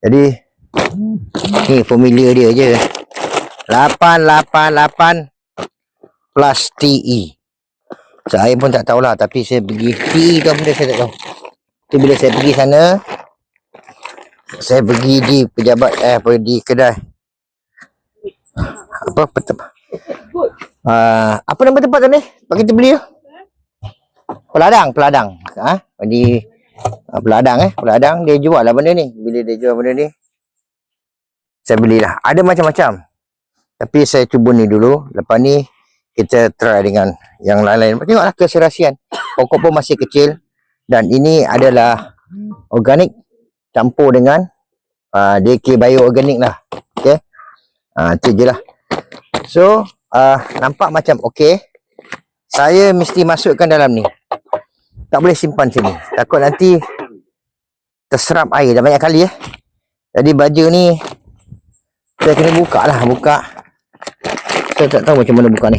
Jadi ni formula dia je. 888 plus TE. Saya pun tak tahulah tapi saya pergi TE tu apa saya tak tahu. Tu bila saya pergi sana saya pergi di pejabat eh di kedai apa petem uh, apa nama tempat tu ni? Pak kita beli tu. Peladang, peladang. Ha? Di uh, peladang eh, peladang dia jual lah benda ni. Bila dia jual benda ni saya belilah. Ada macam-macam. Tapi saya cuba ni dulu. Lepas ni kita try dengan yang lain-lain. Tengoklah keserasian. Pokok pun masih kecil dan ini adalah organik campur dengan uh, DK bioorganik lah. Okay. Uh, itu je lah. So, uh, nampak macam okey. Saya mesti masukkan dalam ni. Tak boleh simpan sini. Takut nanti terserap air dah banyak kali eh. Jadi baju ni saya kena buka lah. Buka. Saya tak tahu macam mana buka ni.